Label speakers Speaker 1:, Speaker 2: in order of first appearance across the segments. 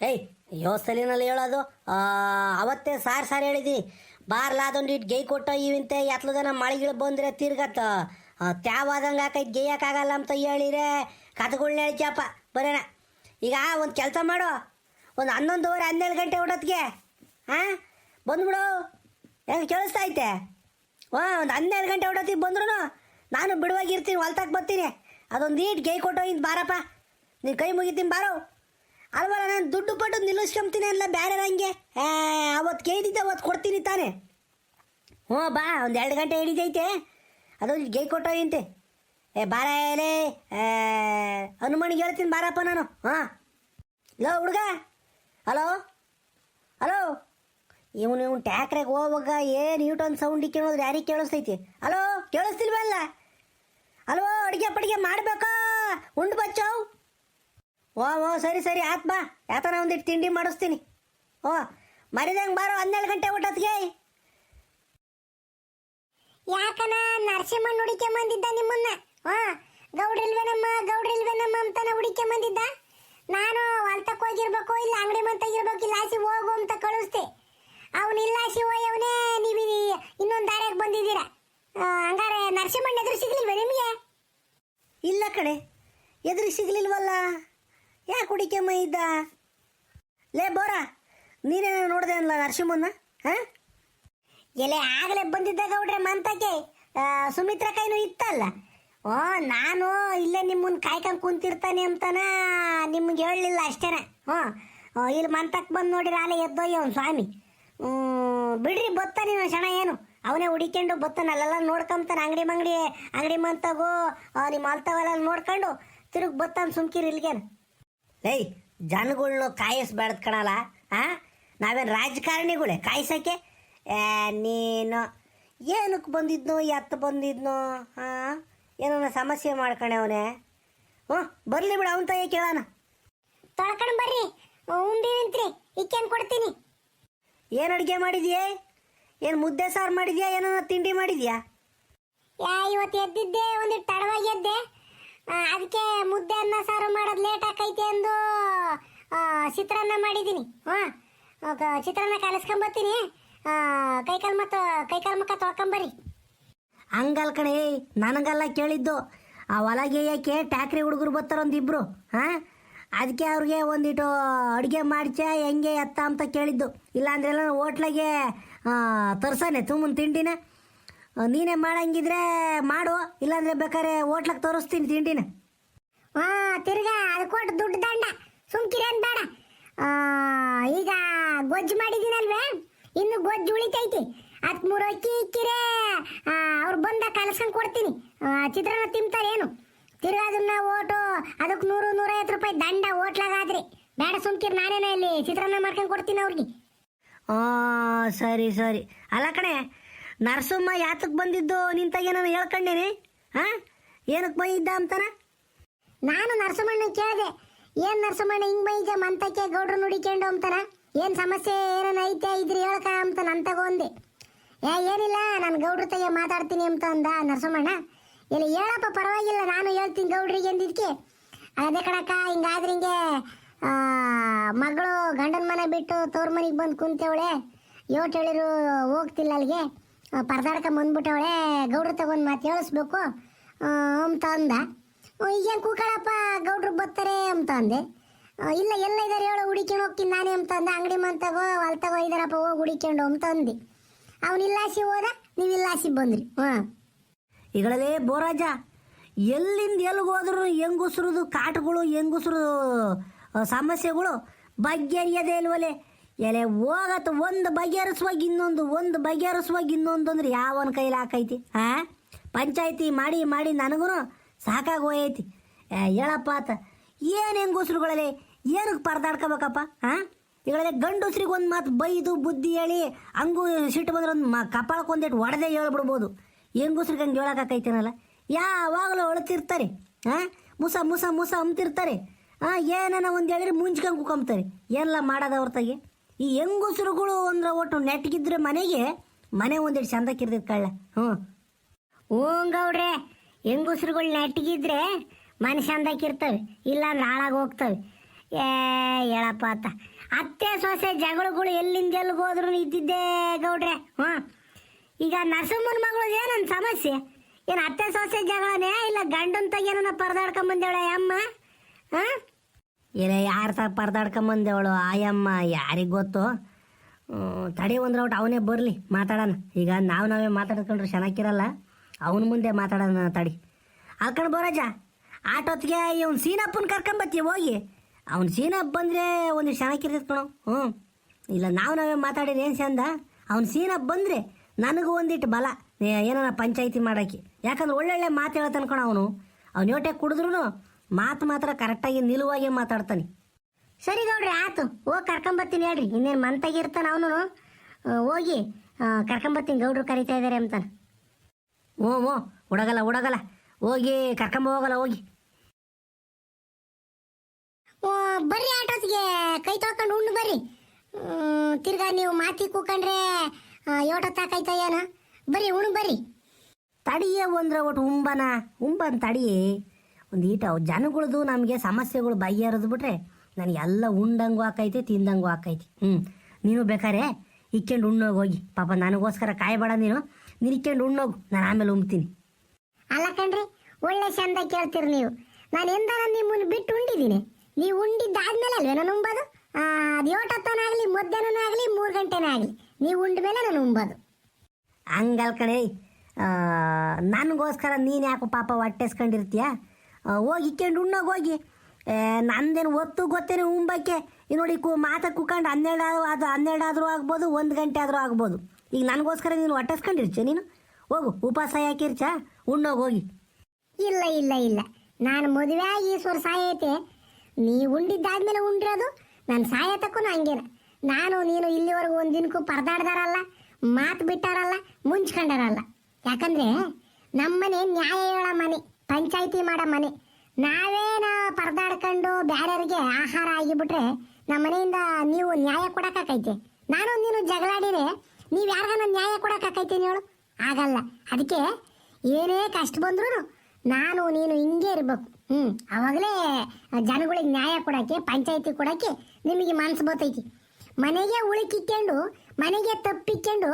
Speaker 1: ಏಯ್, ಯೋಸಲಿನಲ್ಲಿ ಹೇಳೋದು? ಅವತ್ತೇ ಸಾರ್ ಸಾರ್ ಹೇಳಿದಿ. ಬಾರ್ಲಾದೊಂದು ಇಟ್ಟು ಗೈ ಕೊಟ್ಟು ಇವಂತೆ ಎತ್ಲದನ ಮಳೆಗಿಳ ಬಂದ್ರೆ ತಿರ್ಗತ್ತ. ತ್ಯಾವಾದಂಗೆ ಹಾಕೈತೆ ಗೇಯಕ್ಕಾಗಲ್ಲ ಅಂತ ಹೇಳಿರೆ. ಕಥಗಳ್ನ ಹೇಳ್ತಿಯಪ್ಪ ಬರೋಣ ಈಗ ಒಂದು ಕೆಲಸ ಮಾಡು. ಒಂದು ಹನ್ನೊಂದುವರೆ, ಹನ್ನೆರಡು ಗಂಟೆ ಹೊಡೋತ್ಗೆ ಹಾಂ ಬಂದ್ಬಿಡು. ಹೆಂಗೆ ಕೇಳಿಸ್ತಾ ಐತೆ? ಹಾಂ ಒಂದು ಹನ್ನೆರಡು ಗಂಟೆ ಹೊಡೋತಿಗೆ ಬಂದ್ರು ನಾನು ಬಿಡುವಾಗಿರ್ತೀನಿ ಹೊಲ್ತಕ್ಕೆ ಬರ್ತೀನಿ. ಅದೊಂದು ಈಟ್ ಗೈ ಕೊಟ್ಟು ಇಂತ ಬಾರಪ್ಪ. ನೀನು ಕೈ ಮುಗಿತೀನಿ, ಬಾರೋ. ಅಲ್ವಲ್ಲ, ನಾನು ದುಡ್ಡು ಪಟ್ಟು ನಿಲ್ಲಿಸ್ಕೊಂತೀನಿ ಅಲ್ಲ ಬೇರೆ ಹಂಗೆ ಅವತ್ತು ಕೇಳಿದ್ದೆ ಅವತ್ತು ಕೊಡ್ತೀನಿ ತಾನೆ. ಹ್ಞೂ, ಬಾ, ಒಂದು ಎರಡು ಗಂಟೆ ಹಿಡಿದೈತೆ. ಅದು ಗೈ ಕೊಟ್ಟೋಗಿಂತೆ ಏ, ಬಾರ ಎಲೆ ಹನುಮನಿಗೆ ಹೇಳ್ತೀನಿ, ಬಾರಪ್ಪ ನಾನು. ಹಾಂ. ಲೋ, ಹುಡುಗ. ಹಲೋ. ಹಲೋ. ಇವನು ಇವನು ಟ್ಯಾಕ್ರೆಗೆ ಹೋಗುವಾಗ ಏನು ಯೂಟನ್ ಸೌಂಡ್ ಕೇಳೋದ್ರೆ ಯಾರಿಗೆ ಕೇಳಿಸ್ತೈತಿ? ಹಲೋ, ಕೇಳಿಸ್ತಿಲ್ವಲ್ಲ? ಹಲೋ, ಅಡುಗೆ ಪಡಿಗೆ ಮಾಡಬೇಕಾ? ಉಂಡು ಬಚ್ಚವು ಓ ಓ ಸರಿ ಸರಿ ಆತ್ ಬಾ. ಯಾತನ ಒಂದಿಟ್ಟು ತಿಂಡಿ ಮಾಡಿಸ್ತೀನಿ. ಓ ಮರಿದಂಗೆ ಬಾರೋ ಹನ್ನೆರಡು ಗಂಟೆ ಊಟತ್ಗೆ
Speaker 2: ಯಾಕನ ನರಸಿಂಹನ್ ಹುಡಿಕೆ ಬಂದಿದ್ದ ನಿಮ್ಮನ್ನ ಹಾ ಗೌಡ್ರಿಲ್ವೇನಮ್ಮ ಗೌಡ್ರಿಲ್ವೇನಮ್ಮ ಅಂತಾನೆ ಹುಡಿಕೆ ಬಂದಿದ್ದ ನಾನು ಹೊಲ್ತಕ್ ಹೋಗಿರ್ಬೇಕು ಇಲ್ಲ ಅಂಗಡಿ ಮಂತಾಗಿರ್ಬೇಕು ಇಲ್ಲ ಆಸಿ ಹೋಗು ಅಂತ ಕಳಿಸ್ತೆ ಅವನು ಇಲ್ಲ ಆಸಿ ಹೋಯವನೇ ನೀವು ಇನ್ನೊಂದು ದಾರ್ಯಾಗ ಬಂದಿದ್ದೀರಾ. ಹಂಗಾರೆ ನರಸಿಂಹಣ್ಣ ಎದುರು ಸಿಗ್ಲಿಲ್ವ ನಿಮಗೆ?
Speaker 1: ಇಲ್ಲ ಕಣೆ ಎದುರು ಸಿಗ್ಲಿಲ್ವಲ್ಲ. ಯಾಕೆ ಕುಡಿಕೆಮ್ಮ ಇದ್ದ ಲೇ, ಬೋರ ನೀನೇ ನೋಡಿದೆ ಅನ್ಲ ನರಸಿಂಹನ್ನ? ಹಾಂ?
Speaker 2: ಎಲೆ ಆಗಲೇ ಬಂದಿದ್ದ ಗೌಡ್ರೆ ಮಂತಕ್ಕೆ ಸುಮಿತ್ರ ಕೈನು ಇತ್ತಲ್ಲ? ಓ, ನಾನು ಇಲ್ಲೇ ನಿಮ್ಮನ್ನ ಕಾಯ್ಕೊಂಡು ಕುಂತಿರ್ತಾನೆ ಅಂತನ ನಿಮ್ಗೆ ಹೇಳಲಿಲ್ಲ ಅಷ್ಟೇನೆ. ಹ್ಞೂ ಇಲ್ಲಿ ಮಂತಕ್ಕೆ ಬಂದು ನೋಡಿರ ರಾಲೆ ಎದ್ದೋಯ್ಯ ಅವ್ನು ಸ್ವಾಮಿ. ಬಿಡ್ರಿ ಬತ್ತಾನೆ ನಾನು ಕ್ಷಣ ಏನು? ಅವನೇ ಹುಡಿಕೊಂಡು ಬತ್ತಾನ, ಅಲ್ಲೆಲ್ಲ ನೋಡ್ಕೊಂತಾನೆ ಅಂಗಡಿ ಮಂಗಡಿ, ಅಂಗಡಿ ಮಂತಗೋ ನಿಮ್ಮ ಅಲ್ತವೆಲ್ಲ ನೋಡ್ಕೊಂಡು ತಿರುಗಿ ಬತ್ತಾನೆ ಸುಮ್ಕಿರಿ ಇಲ್ಗೇನು
Speaker 1: ಏಯ್ ಜನಗಳ್ನು ಕಾಯಿಸ್ಬಾರ್ದು ಕಣಲ್ಲ ಆ? ನಾವೇನು ರಾಜಕಾರಣಿಗಳೇ? ಕಾಯಿಸೋಕ್ಕೆ? ಏ, ನೀನು ಏನಕ್ಕೆ ಬಂದಿದ್ನೋ ಎತ್ತ ಬಂದಿದ್ನೋ ಹಾಂ ಏನೋ ಸಮಸ್ಯೆ ಮಾಡ್ಕಣೆ ಅವನೇ? ಹ್ಞೂ ಬರಲಿ ಬಿಡು ಅವನ ತಾಯಿ ಕೇಳೋಣ.
Speaker 2: ತೊಳ್ಕೊಂಡು ಬರ್ರಿ ಉಂಡಿ ನಿಂತ್ರಿ ಇಕ್ಕೇನು ಕೊಡ್ತೀನಿ.
Speaker 1: ಏನು ಅಡುಗೆ ಮಾಡಿದ್ಯೇ? ಏನು ಮುದ್ದೆ ಸಾರು ಮಾಡಿದ್ಯಾ? ಏನೋ ತಿಂಡಿ ಮಾಡಿದ್ಯಾ?
Speaker 2: ಯಾ ಇವತ್ತು ಎದ್ದಿದ್ದೆ ಒಂದಿಟ್ಟು ತಡವಾಗಿ ಎದ್ದೆ. ಅದಕ್ಕೆ ಮುದ್ದೆ ಅನ್ನ ಸಾರು ಮಾಡೋದು ಲೇಟ್ ಆಕೈತೆ ಎಂದು ಚಿತ್ರಾನ್ನ ಮಾಡಿದ್ದೀನಿ ಹಾಂ ಚಿತ್ರಾನ್ನ ಕಲಿಸ್ಕೊಂಬತ್ತೀನಿ. ಕೈಕಾಲು ಮತ್ತು ಕೈಕಾಲು ಮುಖ ತೊಳ್ಕೊಂಬರಿ
Speaker 1: ಹಂಗಲ್ ಕಣೆ, ನನಗಲ್ಲ ಕೇಳಿದ್ದು. ಆ ಒಲಗೆ ಯಾಕೆ ಟ್ಯಾಕ್ರಿ ಹುಡುಗರು ಬರ್ತಾರ ಒಂದಿಬ್ರು ಹಾಂ? ಅದಕ್ಕೆ ಅವ್ರಿಗೆ ಒಂದಿಟ್ಟು ಅಡುಗೆ ಮಾಡ್ಚ, ಹೆಂಗೆ ಎತ್ತ ಅಂತ ಕೇಳಿದ್ದು. ಇಲ್ಲಾಂದ್ರೆಲ್ಲ ಹೋಟ್ಲಾಗೆ ತರ್ಸಾನೆ ತುಂಬ ತಿಂಡಿನ. ನೀನೇ ಮಾಡಂಗಿದ್ರೆ ಮಾಡು, ಇಲ್ಲಾಂದ್ರೆ ಬೇಕಾದ್ರೆ ಹೋಟ್ಲಕ್ಕೆ ತೋರಿಸ್ತೀನಿ ತಿಂಡಿನ.
Speaker 2: ಹಾ ತಿರ್ಗಾ ಅದು ಕೊಟ್ಟು ದುಡ್ಡು ದಂಡ ಸುಮ್ಕಿರೇನ್ ಬೇಡ. ಈಗ ಗೊಜ್ಜು ಮಾಡಿದೀನಲ್ವೇ ಇನ್ನು ಗೊಜ್ಜು ಉಳಿತೈತಿ. ಹತ್ತು ಮೂರು ಅಕ್ಕಿ ಇಕ್ಕಿರೆ ಅವ್ರು ಬಂದ ಕಲಸ್ಕೊಂಡ್ ಕೊಡ್ತೀನಿ. ಚಿತ್ರನ ಚಿತ್ರಾನ್ನ ತಿಂತಾರೇನು ತಿರ್ಗ ಅದನ್ನ ಓಟು, ಅದಕ್ಕೆ ನೂರು, ನೂರೈವತ್ತು ರೂಪಾಯಿ ದಂಡ ಹೋಟ್ಲಾಗಾದ್ರಿ ಬೇಡ ಸುಮ್ಕಿರ್, ನಾನೇನ ಇಲ್ಲಿ ಚಿತ್ರಾನ್ನ ಮಾಡ್ಕೊಂಡು ಕೊಡ್ತೀನಿ ಅವ್ರಿಗೆ.
Speaker 1: ಸರಿ ಸರಿ. ಅಲ್ಲ ಕಣೆ ನರಸಮ್ಮ ಯಾತಕ್ಕೆ ಬಂದಿದ್ದು? ನಿಂತಾಗ ನಾನು ಹೇಳ್ಕೊಂಡೇನೆ ಹಾ ಏನಕ್ಕೆ ಬೈದ್ದ ಅಂತಾನ?
Speaker 2: ನಾನು ನರಸಮಣ್ಣ ಕೇಳಿದೆ. ಏನ್ ನರಸಮ್ಮಣ್ಣ ಹಿಂಗೆ ಬೈದ ಮಂತಕ್ಕೆ ಗೌಡ್ರು ನುಡಿಕೊಂಡು ಅಂತಾನ? ಏನ್ ಸಮಸ್ಯೆ ಏನೇನು ಐತೆ ಇದ್ರಿ ಹೇಳಕ ಅಂತ ನನ್ ತಗೊಂಡೆ ಏ, ಏನಿಲ್ಲ, ನಾನು ಗೌಡ್ರ ತಯ್ಯ ಮಾತಾಡ್ತೀನಿ ಅಂತ ಅಂದ ನರಸಮ್ಮಣ್ಣ ಇಲ್ಲಿ ಹೇಳಪ್ಪ, ಪರವಾಗಿಲ್ಲ, ನಾನು ಹೇಳ್ತೀನಿ ಗೌಡ್ರಿಗೆ ಅಂದಿದ್ಕೆ ಅದೇ ಕಣಕ್ಕ, ಹಿಂಗಾದ್ರೆ ಹಿಂಗೆ ಮಗಳು ಗಂಡನ ಮನೆ ಬಿಟ್ಟು ತವ್ರ ಮನೆಗೆ ಬಂದು ಕುಂತೇವಳೆ. ಯೋಟ್ ಹೇಳಿರು, ಹೋಗ್ತಿಲ್ಲ ಅಲ್ಲಿಗೆ. ಪರದಾಡ್ಕ ಬಂದ್ಬಿಟ್ಟವಳೆ, ಗೌಡ್ರ ತಗೊಂಡು ಮಾತು ಹೇಳಿಸ್ಬೇಕು. ಅಂತ ಅಂದ. ಈಗೇನು ಕೂಕಳಪ್ಪ, ಗೌಡ್ರು ಬರ್ತಾರೆ ಅಂತ ಅಂದೆ. ಇಲ್ಲ, ಎಲ್ಲ ಇದಾರೆ, ಹೇಳೋ ಹುಡಿಕೊಂಡು ಹೋಗ್ತೀನಿ ನಾನೇ ಅಂತ ಅಂದೆ. ಅಂಗಡಿ ಮಂತಾಗೋ ಹೊಲ್ತಾಗೋ ಇದಾರಪ್ಪ, ಹೋಗಿ ಹುಡಿಕೊಂಡು ಅಂತ ಅಂದೆ. ಅವ್ನು ಇಲ್ಲಾಸಿ ಹೋದ, ನೀವು ಇಲ್ಲಾಸಿ ಬಂದ್ರಿ. ಹಾಂ.
Speaker 1: ಈಗಳಲ್ಲೇ ಬೋರಾಜ, ಎಲ್ಲಿಂದ ಎಲ್ಲಿಗೆ ಹೋದ್ರು ಹೆಂಗುಸ್ರದು ಕಾಟಗಳು ಹೆಂಗುಸ್ರದು ಸಮಸ್ಯೆಗಳು ಸಮಸ್ಯೆಗಳು ಬಗೆಹರಿಯದೇ ಇಲ್ವಲೆ? ಎಲೆ ಹೋಗತ್ತ ಒಂದು ಬಗೆಹರಿಸುವಾಗ ಇನ್ನೊಂದು, ಒಂದು ಬಗೆಹರಿಸುವಾಗ ಇನ್ನೊಂದು ಅಂದ್ರೆ ಯಾವನ ಕೈಲಿ ಹಾಕೈತಿ? ಆ? ಪಂಚಾಯತಿ ಮಾಡಿ ಮಾಡಿ ನನಗೂ ಸಾಕಾಗಿ ಹೋಯೈತಿ ಹೇಳಪ್ಪ ಆತ, ಏನು ಹೆಂಗುಸ್ರುಗಳಲ್ಲಿ ಏನಕ್ಕೆ ಪರದಾಡ್ಕೋಬೇಕಪ್ಪ ಹಾಂ ಇವಳಲ್ಲಿ ಗಂಡುಸ್ರಿಗೆ ಒಂದು ಮಾತು ಬೈದು ಬುದ್ಧಿ ಹೇಳಿ ಹಂಗೂ ಸಿಟ್ಟು ಬಂದ್ರೆ ಒಂದು ಮ ಕಪಾಳಕ್ಕೆ ಒಂದಿಟ್ಟು ಹೇಳ್ಬಿಡ್ಬೋದು. ಹೆಂಗುಸ್ರಿಗೆ ಹಂಗೆ ಹೇಳೋಕ್ಕಾಕೈತೇನಲ್ಲ ಯಾವಾಗಲೂ ಅಳ್ತಿರ್ತಾರೆ ಹಾಂ ಮುಸ ಮುಸ ಮುಸ ಅಂತಿರ್ತಾರೆ. ಹಾಂ ಏನನ ಒಂದು ಹೇಳಿದ್ರೆ ಮುಂಚ್ಕೊಂಡು ಕುಕೊಂಬ್ತಾರೆ. ಮಾಡೋದು ಅವ್ರ ತಾಗೆ ಈ ಹೆಂಗುಸ್ರುಗಳು ಅಂದ್ರೆ ಒಟ್ಟು ನೆಟ್ಗಿದ್ರೆ ಮನೆಗೆ ಮನೆ ಒಂದಿಟ್ಟು ಚಂದಕ್ಕಿರ್ತೈತೆ ಕಳ್ಳ. ಹ್ಞೂ.
Speaker 2: ಗೌಡ್ರೆ, ಹೆಂಗುಸ್ರುಗಳು ಮನೆ ಚಂದ ಕಿರ್ತವೆ ಇಲ್ಲ ಹಾಳಾಗಿ ಹೋಗ್ತವೆ. ಏ, ಹೇಳಪ್ಪ ಅತ್ತ. ಅತ್ತೆ ಸೊಸೆ ಜಗಳಗಳು ಎಲ್ಲಿಂದ ಎಲ್ಲಿಗೆ ಹೋದ್ರು ಇದ್ದಿದ್ದೇ ಗೌಡ್ರೆ. ಹ್ಞೂ. ಈಗ ನರಸಮ್ಮನ ಮಗಳು ಏನನ್ ಸಮಸ್ಯೆ? ಏನು ಅತ್ತೆ ಸೊಸೆ ಜಗಳನೇ ಇಲ್ಲ ಗಂಡನ ತಗೇನ ಪರದಾಡ್ಕೊಂಬಂದೇಳೆ ಅಮ್ಮ? ಹಾ
Speaker 1: ಏನೇ ಯಾರ ತ ಪರ್ದಾಡ್ಕೊಂಬಂದೇವಳು? ಆಯಮ್ಮ, ಯಾರಿಗೆ ಗೊತ್ತು? ತಡಿ ಒಂದು ರೌಟ್ ಅವನೇ ಬರಲಿ, ಮಾತಾಡೋಣ. ಈಗ ನಾವು ನಾವೇ ಮಾತಾಡ್ಕೊಂಡ್ರೆ ಚೆನ್ನಾಗಿರಲ್ಲ. ಅವನ ಮುಂದೆ ಮಾತಾಡೋಣ ತಡಿ. ಅಲ್ಕಂಡು ಬರೋಜ ಆಟೋತ್ಗೆ ಇವ್ನು ಸೀನಪ್ಪನ ಕರ್ಕೊಂಬತ್ತೀವಿ ಹೋಗಿ. ಅವ್ನು ಸೀನಪ್ಪ ಬಂದರೆ ಒಂದು ಚೆನ್ನಾಗಿರ್ತೈತೆ ಕಣೋ. ಹ್ಞೂ ಇಲ್ಲ, ನಾವು ನಾವೇ ಮಾತಾಡಿದ್ರೆ ಏನು ಚಂದ? ಅವ್ನು ಸೀನಪ್ಪ ಬಂದರೆ ನನಗೂ ಒಂದಿಟ್ಟು ಬಲ ಏನಾರ ಪಂಚಾಯಿತಿ ಮಾಡೋಕೆ ಯಾಕಂದ್ರೆ ಒಳ್ಳೊಳ್ಳೆ ಮಾತು ಹೇಳ್ತಾನೆ ಅವನು. ಅವ್ನು ಯೋಟೆ ಕುಡಿದ್ರು ಮಾತು ಮಾತ್ರ ಕರೆಕ್ಟಾಗಿ ನಿಲುವಾಗಿ ಮಾತಾಡ್ತಾನೆ.
Speaker 2: ಸರಿ ಗೌಡ್ರಿ ಆತು ಹೋಗಿ ಕರ್ಕೊಂಬರ್ತೀನಿ ಹೇಳ್ರಿ. ಇನ್ನೇನು ಮಂತಾಗಿರ್ತಾನ ಅವನು. ಹೋಗಿ ಕರ್ಕೊಂಬರ್ತೀನಿ ಗೌಡ್ರು ಕರಿತಾ ಇದ್ದಾರೆ ಅಂತಾನೆ.
Speaker 1: ಓ ಓ ಹುಡಗಲ್ಲ ಹುಡಗಲ್ಲ. ಹೋಗಿ ಕರ್ಕೊಂಬ ಹೋಗಲ್ಲ ಹೋಗಿ.
Speaker 2: ಓ, ಬರ್ರಿ ಆಟೋಸ್ಗೆ. ಕೈ ತೊಳ್ಕೊಂಡು ಉಂಡು ಬರ್ರಿ. ತಿರ್ಗಾ ನೀವು ಮಾತಿ ಕೂಕೊಂಡ್ರೆ ತಾಕೈತ ಏನ ಬರ್ರಿ ಉಣ್ಣು ಬರ್ರಿ.
Speaker 1: ತಡಿಯೇ ಒಂದ್ರ ಒಟ್ಟು ಉಂಬನ? ಉಂಬನ್ ತಡಿಯೇ ಒಂದು ಈಟ ಜನಗಳದು ನಮಗೆ ಸಮಸ್ಯೆಗಳು ಬಗೆಹರಿದು ಬಿಟ್ರೆ ನನಗೆ ಎಲ್ಲ ಉಂಡಂಗೂ ಹಾಕೈತಿ ತಿಂದಂಗೂ ಹಾಕೈತಿ ಹ್ಞೂ ನೀನು ಬೇಕಾರೆ ಇಕ್ಕೊಂಡು ಉಣ್ಣೋಗಿ ಹೋಗಿ. ಪಾಪ ನನಗೋಸ್ಕರ ಕಾಯಬೇಡ ನೀನು. ನೀನು ಇಕ್ಕೊಂಡು ಉಣ್ಣೋಗು. ನಾನು ಆಮೇಲೆ ಉಂಬ್ತೀನಿ
Speaker 2: ಅಲ್ಲ ಕಣ್ರಿ ಒಳ್ಳೆ ಚಂದ ಕೇಳ್ತೀರಿ ನೀವು. ನಾನು ಎಂದಾರ ನಿಮ್ಮನ್ನು ಬಿಟ್ಟು ಉಂಡಿದ್ದೀನಿ. ನೀವು ಉಂಡಿದ್ದಾದ್ಮೇಲೆ ಅಲ್ವೇ ನಾನು ಉಂಬೋದು? ಅದು ಮಧ್ಯಾಹ್ನನೂ ಆಗಲಿ ಮೂರು ಗಂಟೆನೇ ಆಗಲಿ. ನೀವು ಉಂಡ ಮೇಲೆ ನಾನು ಉಂಬೋದು.
Speaker 1: ಹಂಗಲ್ ಕಣೇ ನನಗೋಸ್ಕರ ನೀನು ಯಾಕೋ ಪಾಪ ಹೊಟ್ಟೆಸ್ಕೊಂಡಿರ್ತೀಯ? ಹೋಗಿ ಇಕ್ಕೊಂಡು ಉಣ್ಣೋಗಿ ಹೋಗಿ. ನಂದೇನು ಒತ್ತು ಗೊತ್ತೇನೆ ಉಂಬಕ್ಕೆ? ಈ ನೋಡಿ ಕು, ಮಾತ ಕುಕ್ಕೊಂಡು ಹನ್ನೆರಡು ಆದರೂ ಅದು ಹನ್ನೆರಡು ಆದರೂ ಆಗ್ಬೋದು, ಒಂದು ಗಂಟೆ ಆದರೂ ಆಗ್ಬೋದು. ಈಗ ನನಗೋಸ್ಕರ ನೀನು ಹೊಟ್ಟೆಸ್ಕೊಂಡಿರ್ಚೆ ನೀನು? ಹೋಗು, ಉಪವಾಸ ಯಾಕಿರ್ಚ ಉಣ್ಣೋಗಿ ಹೋಗಿ.
Speaker 2: ಇಲ್ಲ ಇಲ್ಲ ಇಲ್ಲ. ನಾನು ಮದುವೆ ಆಗಿ ಈಶ್ವರ ಸಾಯೈತೆ. ನೀ ಉಂಡಿದ್ದಾದ್ಮೇಲೆ ಉಂಡಿರೋದು ನಾನು ಸಾಯತಕ್ಕೂ ಹಂಗೇನ. ನಾನು, ನೀನು ಇಲ್ಲಿವರೆಗೂ ಒಂದು ದಿನಕ್ಕೂ ಪರದಾಡ್ದಾರಲ್ಲ, ಮಾತು ಬಿಟ್ಟಾರಲ್ಲ, ಮುಂಚ್ಕೊಂಡಾರಲ್ಲ. ಯಾಕಂದರೆ ನಮ್ಮನೆ ನ್ಯಾಯ ಹೇಳೋ ಮನೆ. ಪಂಚಾಯಿತಿ ಮಾಡೋ ಮನೆ. ನಾವೇನ ಪರದಾಡ್ಕೊಂಡು ಬೇರೆಯವ್ರಿಗೆ ಆಹಾರ ಆಗಿಬಿಟ್ರೆ ನಮ್ಮ ಮನೆಯಿಂದ ನೀವು ನ್ಯಾಯ ಕೊಡಕ್ಕಾಕೈತೆ ನಾನು ನೀನು ಜಗಳಾಡಿರೆ ನೀವು ಯಾರಿಗಾನ ನ್ಯಾಯ ಕೊಡಕ್ಕಾಕೈತೀನಿ ಹೇಳು. ಆಗಲ್ಲ. ಅದಕ್ಕೆ ಏನೇ ಕಷ್ಟ ಬಂದ್ರೂ ನಾನು ನೀನು ಹಿಂಗೆ ಇರಬೇಕು. ಹ್ಞೂ ಅವಾಗಲೇ ಜನಗಳಿಗೆ ನ್ಯಾಯ ಕೊಡೋಕ್ಕೆ, ಪಂಚಾಯಿತಿ ಕೊಡೋಕ್ಕೆ ನಿಮಗೆ ಮನಸ್ಸು ಬರ್ತೈತಿ. ಮನೆಗೆ ಉಳುಕಿಕ್ಕೊಂಡು ಮನೆಗೆ ತಪ್ಪಿಕ್ಕೊಂಡು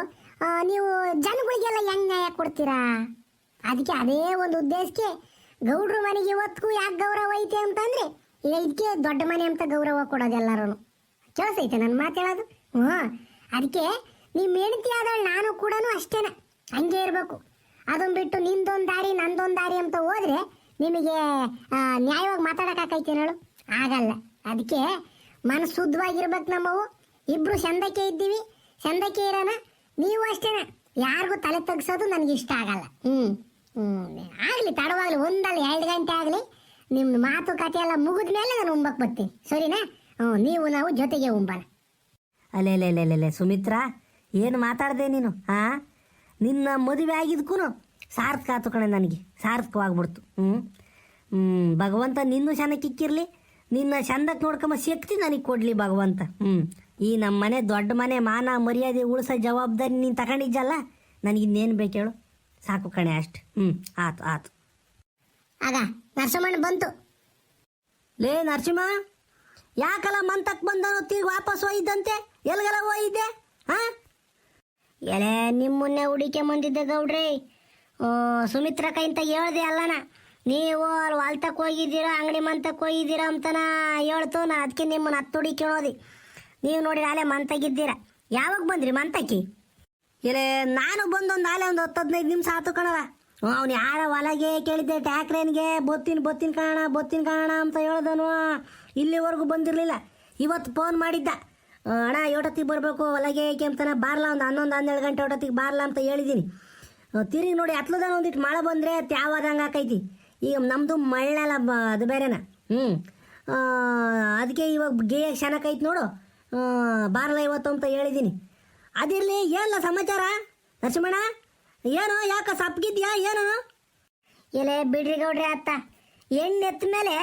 Speaker 2: ನೀವು ಜನಗಳಿಗೆಲ್ಲ ಹೆಂಗೆ ನ್ಯಾಯ ಕೊಡ್ತೀರಾ? ಅದಕ್ಕೆ ಅದೇ ಒಂದು ಉದ್ದೇಶಕ್ಕೆ ಗೌಡ್ರ ಮನೆಗೆ ಇವತ್ತಿಗೂ ಯಾಕೆ ಗೌರವ ಐತೆ ಅಂತಂದ್ರೆ, ಈಗ ಇದಕ್ಕೆ ದೊಡ್ಡ ಮನೆ ಅಂತ ಗೌರವ ಕೊಡೋದು ಎಲ್ಲರೂ ಕೇಳಿಸೈತೆ ನನ್ನ ಮಾತು ಹೇಳೋದು? ಹ್ಞೂ ಅದಕ್ಕೆ ನಿಮ್ಮ ಹೆಂಡತಿ ಆದಳು ನಾನು ಕೂಡ ಅಷ್ಟೇನೆ. ಹಂಗೆ ಇರಬೇಕು. ಅದನ್ನು ಬಿಟ್ಟು ನಿಂದೊಂದು ದಾರಿ, ನಂದೊಂದು ದಾರಿ ಅಂತ ಹೋದರೆ ನಿಮಗೆ ನ್ಯಾಯವಾಗಿ ಮಾತಾಡೋಕ್ಕಾಕೈತೆ ಹೇಳು? ಆಗಲ್ಲ. ಅದಕ್ಕೆ ಮನಸ್ಸು ಶುದ್ಧವಾಗಿರ್ಬೇಕು ನಮ್ಮವು ಇಬ್ರು ಚಂದಕ್ಕೆ ಇದ್ದೀವಿ. ಚಂದಕ್ಕೆ ಇರೋಣ ನೀವು ಅಷ್ಟೇನ. ಯಾರಿಗೂ ತಲೆ ತಗ್ಸೋದು ನನಗೆ ಇಷ್ಟ ಆಗಲ್ಲ. ಹ್ಮ್. ಹ್ಮ್, ಆಗ್ಲಿ, ತಡವಾಗ್ಲಿ, ಒಂದಲ್ಲ ಎರಡು ಗಂಟೆ ಆಗಲಿ ನಿಮ್ಮ ಮಾತುಕತೆ ಎಲ್ಲ ಮುಗಿದ ಮೇಲೆ ನಾನು ಉಂಬಕ್ಕೆ ಬರ್ತೀನಿ. ಸರಿನಾ? ಹ್ಞೂ ನೀವು ನಾವು ಜೊತೆಗೆ ಉಂಬಣ.
Speaker 1: ಅಲ್ಲೇ ಅಲ್ಲೇ ಸುಮಿತ್ರಾ, ಏನು ಮಾತಾಡ್ದೆ ನೀನು, ಹಾಂ? ನಿನ್ನ ಮದುವೆ ಆಗಿದ್ಕೂ ಸಾರ್ಥಕ ಆತು ಕಣೆ ನನಗೆ, ಸಾರ್ಥಕವಾಗ್ಬಿಡ್ತು ಹ್ಞೂ ಹ್ಞೂ ಭಗವಂತ ನಿನ್ನೂ ಚೆನ್ನಕ್ಕಿಕ್ಕಿರಲಿ ನಿನ್ನ ಚಂದಕ್ಕೆ ನೋಡ್ಕೊಂಬ ಶಕ್ತಿ ನನಗೆ ಕೊಡಲಿ ಭಗವಂತ ಹ್ಞೂ ಈ ನಮ್ಮ ಮನೆ ದೊಡ್ಡ ಮನೆ ಮಾನ ಮರ್ಯಾದೆ ಉಳಿಸೋ ಜವಾಬ್ದಾರಿ ನೀನು ತಗೊಂಡಿದ್ದಲ್ಲ ನನಗೆ ಇನ್ನೇನು ಬೇಕು ಹೇಳು? ಸಾಕು ಕಣೆ ಅಷ್ಟು. ಹ್ಞೂ ಆತು ಆತು.
Speaker 2: ಆಗ ನರಸಿಂಹಣ್ಣ ಬಂತು.
Speaker 1: ಲೇ ನರಸಿಂಹ ಯಾಕಲ್ಲ ಮಂತಕ್ಕೆ ಬಂದನು ತಿರ್ಗಿ ವಾಪಸ್ ಹೋಯಿದ್ದಂತೆ ಎಲ್ಗೆಲ್ಲ ಹೋಯಿದ್ದೆ ಹಾ?
Speaker 2: ಎಲೆ ನಿಮ್ಮನ್ನೇ ಹುಡುಕೆ ಬಂದಿದ್ದೆ ಗೌಡ್ರಿ. ಓ ಸುಮಿತ್ರ ಕೈಂತ ಹೇಳ್ದೆ ಅಲ್ಲನ ನೀವು ಅಲ್ಲಿ ಹೊಲ್ತಕ್ಕೆ ಹೋಗಿದ್ದೀರಾ ಅಂಗಡಿ ಮಂತಕ್ಕೆ ಹೋಗಿದ್ದೀರಾ ಅಂತನ ಹೇಳ್ತು. ನಾ ಅದಕ್ಕೆ ನಿಮ್ಮನ್ನ ಹತ್ತು ಹುಡುಕಿ ಹೇಳೋದಿ ನೀವು ನೋಡಿ ನಾಳೆ ಮಂತಾಗಿದ್ದೀರಾ. ಯಾವಾಗ ಬಂದ್ರಿ ಮಂತಕ್ಕೆ
Speaker 1: ಇಲ್ಲ ನಾನು ಬಂದೊಂದು ಆಲೆ ಒಂದು ಹತ್ತು ಹದಿನೈದು ನಿಮಿಷ ಆತು ಕಣವ ಅವ್ನು ಯಾರ ಹೊಲಗೆ ಕೇಳಿದ್ದೆ ಟ್ಯಾಕ್ರೇನ್ಗೆ ಬೊತ್ತಿನ ಬೊತ್ತಿನ ಕಾಣ ಬೊತ್ತಿನ ಕಾಣ ಅಂತ ಹೇಳ್ದನು. ಇಲ್ಲಿವರೆಗೂ ಬಂದಿರಲಿಲ್ಲ. ಇವತ್ತು ಫೋನ್ ಮಾಡಿದ್ದ. ಅಣ್ಣ, ಏಟೊತ್ತಿಗೆ ಬರಬೇಕು ಹೊಲಗೆ ಕೆಂಪ್ತನ ಬಾರ್ಲಾ, ಒಂದು ಹನ್ನೊಂದು, ಹನ್ನೆರಡು ಗಂಟೆ ಏಟೊತ್ತಿಗೆ ಬಾರ್ಲಾ ಅಂತ ಹೇಳಿದ್ದೀನಿ ತಿರುಗಿ ನೋಡಿ ಹತ್ಲದಾನ ಒಂದಿಟ್ಟು ಮಳೆ ಬಂದರೆ ತ್ಯಾವಾದಂಗೆ ಹಾಕೈತಿ ಈಗ ನಮ್ಮದು ಮಳೆಲ್ಲ ಅದು ಬೇರೆನ. ಹ್ಞೂ ಅದಕ್ಕೆ ಇವಾಗ ಗೇಯ ಶನಕೈತಿ ನೋಡು. ಬಾರ್ಲ ಇವತ್ತು ಅಂತ ಹೇಳಿದ್ದೀನಿ ಅದಿರಲಿ ಏನಲ್ಲ ಸಮಾಚಾರ? ಲಕ್ಷ್ಮಣ, ಏನು ಯಾಕ ಸಪ್ಗಿದ್ಯಾ, ಏನು?
Speaker 2: ಎಲೆ ಬಿಡ್ರಿ ಗೌಡ್ರಿ ಅತ್ತ. ಹೆಣ್ಣು ಎತ್ತ ಮೇಲೆ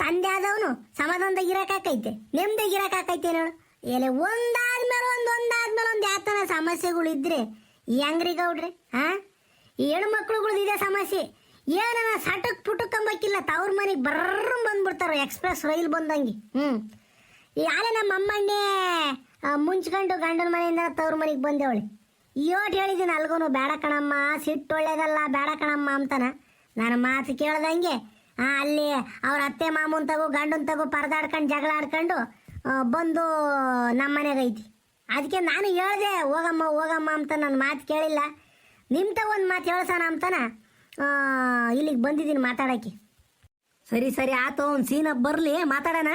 Speaker 2: ತಂದೆ ಆದವನು ಸಮಾಧಾನದಾಗ ಇರಕಾಕೈತೆ ನೆಮ್ಮದಿಗೆ ಇರಕಾಕೈತೆ ನೋಡು. ಎಲೆ ಒಂದಾದ್ಮೇಲೆ ಒಂದು ಒಂದಾದ್ಮೇಲೆ ಒಂದು ಯಾತನ ಸಮಸ್ಯೆಗಳು ಇದ್ರೆ ಹೆಂಗ್ರಿ ಗೌಡ್ರಿ ಹಾ ಈ ಹೆಣ್ಮಕ್ಳುಗಳ್ದು ಇದೆ ಸಮಸ್ಯೆ. ಏನನ ಸಟಕ್ ಪುಟಕ್ ಅಂಬಕ್ಕಿಲ್ಲ ತವ್ರ ಮನೆಗೆ ಬರ್ರ ಬಂದ್ಬಿಡ್ತಾರೆ ಎಕ್ಸ್ಪ್ರೆಸ್ ರೈಲ್ ಬಂದಂಗೆ. ಹ್ಞೂ ಈ ನಮ್ಮ ಅಮ್ಮಣ್ಣೆ ಮುಂಚ್ಕೊಂಡು ಗಂಡನ ಮನೆಯಿಂದ ತವ್ರ ಮನೆಗೆ ಬಂದೇವಳಿ. ಇವತ್ತು ಹೇಳಿದ್ದೀನಿ ಅಲ್ಗೋನು ಬೇಡ ಕಣಮ್ಮ, ಸಿಟ್ಟು ಒಳ್ಳೇದಲ್ಲ, ಬೇಡ ಕಣಮ್ಮ ಅಂತಾನ. ನನ್ನ ಮಾತು ಕೇಳ್ದಂಗೆ ಅಲ್ಲಿ ಅವ್ರ ಅತ್ತೆ ಮಾಮೂನ್ ತಗೋ, ಗಂಡನ್ ತಗೋ ಪರದಾಡ್ಕೊಂಡು ಜಗಳ ಆಡ್ಕೊಂಡು ಬಂದು ನಮ್ಮ ಮನೆಗೈತಿ ಅದಕ್ಕೆ ನಾನು ಹೇಳ್ದೆ, ಹೋಗಮ್ಮ ಹೋಗಮ್ಮ ಅಂತ ನನ್ನ ಮಾತು ಕೇಳಿಲ್ಲ. ನಿಮ್ಮ ತಗ ಒಂದು ಮಾತು ಹೇಳ್ಸೋಣ ಅಂತಾನ ಇಲ್ಲಿಗೆ ಬಂದಿದ್ದೀನಿ ಮಾತಾಡೋಕ್ಕೆ.
Speaker 1: ಸರಿ ಸರಿ, ಆತು, ಒಂದು ಸೀನ ಬರಲಿ, ಮಾತಾಡೋಣ.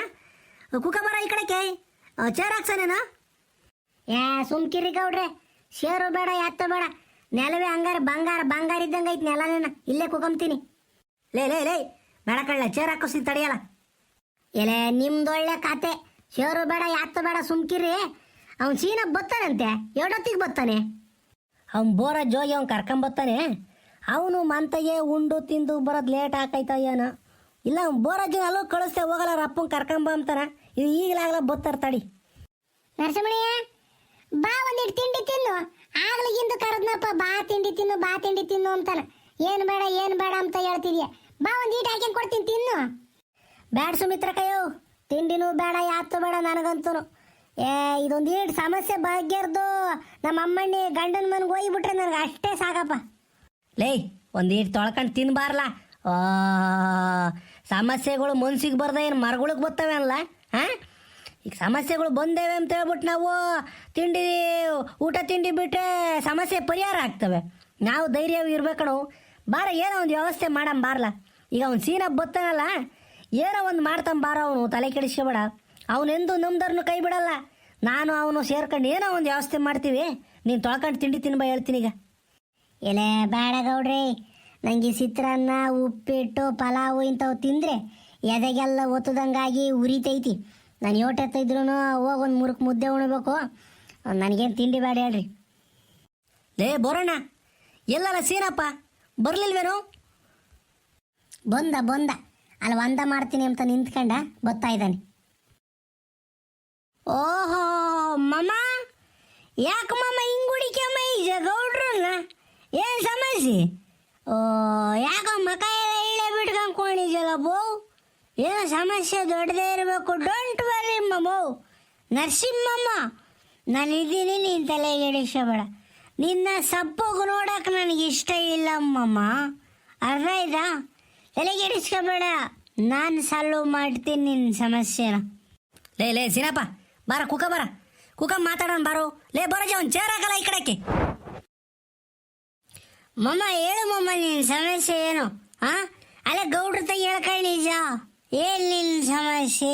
Speaker 1: ಕುಕಮರ ಈ ಕಡೆಗೆ ಚೇರ್ ಹಾಕ್ಸನೇನ?
Speaker 2: ಏ ಸುಮ್ಕಿರಿ ಗೌಡ್ರೆ, ಶೇರು ಬೇಡ ಎತ್ತ ಬೇಡ. ನೆಲವೇ ಹಂಗಾರ, ಬಂಗಾರ ಬಂಗಾರ ಇದ್ದಂಗೆ ಐತಿ ನೆಲನೇನ ಇಲ್ಲೇ ಕುಕಂತೀನಿ
Speaker 1: ಲೇ ಲೇ ಲೇ ಬೇಡ ಕಳ್ಳ ಚೇರ್ ಹಾಕಿಸ್ತೀನಿ ತಡೆಯಲ್ಲ.
Speaker 2: ಎಲೆ ನಿಮ್ದೊಳ್ಳೆ ಖಾತೆ. ಶೇರು ಬೇಡ ಎತ್ತ ಬೇಡ ಸುಮ್ಕಿರಿ ಅವ್ನು ಸೀನ ಬತ್ತಾನಂತೆ ಎರಡೊತ್ತಿಗೆ ಬತ್ತಾನೆ.
Speaker 1: ಅವ್ನು ಬೋರ ಜೋಗಿ ಅವ್ನು ಕರ್ಕೊಂಬತ್ತಾನೆ ಅವನು ಮಂತಗೆ ಉಂಡು ತಿಂದು ಬರೋದು ಲೇಟ್ ಆಕೈತ ಏನೋ ಇಲ್ಲ, ಅವ್ನು ಬೋರ ಜೋಗಿ ಅಲ್ಲೂ ಕಳಿಸ್ತೇ ಹೋಗಲ್ಲ ಅಪ್ಪನ ಕರ್ಕೊಂಬ ಅಂತಾನ. ಇದು ಈಗಲಾಗಲ್ಲ ಬತ್ತಾರ ತಡಿ.
Speaker 2: ನರಸಿಂಹಯ್ಯ ಬಾ ಒಂದಿಟ್ಟು ತಿಂಡಿ ತಿನ್ನು. ಆಗ್ಲಿಗಿಂದು ಕರೆದ್ನಪ್ಪ ಬಾ ತಿಂಡಿ ತಿನ್ನು ಬಾ ತಿಂಡಿ ತಿನ್ನು ಅಂತಾನ ಏನು ಬೇಡ ಏನು ಬೇಡ ಅಂತ ಹೇಳ್ತಿದ್ಯ? ಬಾ ಒಂದು ಈಟ್ ಕೊಡ್ತೀನಿ ತಿನ್ನು.
Speaker 1: ಬೇಡ ಸುಮಿತ್ರ ಕಯ್ಯೋ ತಿಂಡಿನೂ ಬೇಡ ಯಾತು ಬೇಡ ನನಗಂತೂ ಏ ಇದೊಂದು ಈಟ್ ಸಮಸ್ಯೆ ಬಗೆರ್ದು ನಮ್ಮ ಅಮ್ಮಣ್ಣಿ ಗಂಡನ ಮನೆಗೆ ಹೋಗ್ಬಿಟ್ರೆ ನನಗೆ ಅಷ್ಟೇ ಸಾಕಪ್ಪ. ಲೇ ಒಂದು ಈಟ್ ತೊಳ್ಕೊಂಡು ತಿನ್ಬಾರ್ಲ? ಆ, ಸಮಸ್ಯೆಗಳು ಮನ್ಸಿಗೆ ಬರ್ದ ಏನು ಮರಗಳಿಗೆ ಬರ್ತವೆ ಅಲ್ಲ ಹಾಂ? ಈಗ ಸಮಸ್ಯೆಗಳು ಬಂದೇವೆ ಅಂತ ಹೇಳ್ಬಿಟ್ಟು ನಾವು ತಿಂಡಿ, ಊಟ ತಿಂಡಿ ಬಿಟ್ಟರೆ ಸಮಸ್ಯೆ ಪರಿಹಾರ ಆಗ್ತವೆ. ನಾವು ಧೈರ್ಯ ಇರ್ಬೇಕಣು ಬಾರ, ಏನೋ ಒಂದು ವ್ಯವಸ್ಥೆ ಮಾಡಮ್ ಬಾರ್ಲ. ಈಗ ಅವ್ನು ಸೀನ ಬತ್ತಾನಲ್ಲ, ಏನೋ ಒಂದು ಮಾಡ್ತಾನೆ ಬಾರ ಅವನು, ತಲೆ ಕೆಡಿಸ್ಕೊಬೇಡ. ಅವನೆಂದು ನಮ್ದರ್ನು ಕೈ ಬಿಡಲ್ಲ. ನಾನು ಅವನು ಸೇರ್ಕೊಂಡು ಏನೋ ಒಂದು ವ್ಯವಸ್ಥೆ ಮಾಡ್ತೀವಿ. ನೀನು ತೊಳ್ಕೊಂಡು ತಿಂಡಿ ತಿನ್ಬಾ ಹೇಳ್ತೀನಿ ಈಗ.
Speaker 2: ಎಲೆ ಬೇಡ ಗೌಡ್ರಿ ನನಗೆ ಚಿತ್ರಾನ್ನ ಉಪ್ಪಿಟ್ಟು, ಪಲಾವು ಇಂಥವು ತಿಂದರೆ ಎದೆಗೆಲ್ಲ ಒತ್ತದಂಗಾಗಿ ಉರಿತೈತಿ. ನಾನು ಯೋಟೆತ್ತಿದ್ರು ಹೋಗಿ ಒಂದು ಮುರುಕ್ ಮುದ್ದೆ ಉಣಬೇಕು. ನನಗೇನು ತಿಂಡಿ ಬೇಡ ಹೇಳ್ರಿ.
Speaker 1: ಲೇ ಬರೋಣ ಎಲ್ಲಲ್ಲ ಸೀನಪ್ಪ ಬರ್ಲಿಲ್ವೇನು?
Speaker 2: ಬಂದ ಬಂದ. ಅಲ್ಲಿ ಒಂದ ಮಾಡ್ತೀನಿ ಅಂತ ನಿಂತ್ಕೊಂಡ ಬರ್ತಾ ಇದ್ದಾನೆ.
Speaker 1: ಓಹೋ ಮಮ್ಮ ಯಾಕೆ ಮಮ್ಮ ಹಿಂಗ್ ಹುಡಿಕ್ಯಮ್ಮ ಈಗ ಗೌಡ್ರನ್ನ ಏನು ಸಮಸ್ಯೆ? ಓ ಯಾಕೋ ಮಕ ಎಲ್ಲ ಇಳೆ ಬಿಟ್ಕೊಂಡ್ಕೊಂಡಿದ್ಯಲ್ಲ ಬೋ ಏನೋ ಸಮಸ್ಯೆ ದೊಡ್ಡದೇ ಇರಬೇಕು ಡೋಂಟ್ ನರಸಿಂಹಮ್ಮ. ನಾನು ಇದ್ದೀನಿ ನೀನು ತಲೆಗೆಡಿಸಬೇಡ ನಿನ್ನ ಸಪ್ಪೋಗು ನೋಡಕ್ಕೆ ನನಗೆ ಇಷ್ಟ ಇಲ್ಲಮ್ಮಮ್ಮ. ಅರ್ಥ ಆಯ್ತಾ? ತಲೆಗೆಡಿಸ್ಕೋಬೇಡ ನಾನು ಸಾಲ್ವ್ ಮಾಡ್ತೀನಿ ನಿನ್ನ ಸಮಸ್ಯೆನ. ಲೇ ಲೇ ಸಿನಪ್ಪ ಬಾರ, ಕುಕ ಬಾರ. ಕುಕ ಮಾತಾಡೋಣ ಬಾರೋ. ಲೇ, ಬರೋ ಒಂದು ಚೇರ್ ಹಾಕಲ್ಲ ಈ ಕಡೆಗೆ ಮಮ್ಮ, ಹೇಳು ಮಮ್ಮ ನಿನ್ನ ಸಮಸ್ಯೆ ಏನು? ಹಾ ಅಲ್ಲ, ಗೌಡ್ರ ತೆಗೆ ಹೇಳ್ಕೊಳ್ಳಿ ನಿಜ. ಏನು ನಿನ್ನ ಸಮಸ್ಯೆ?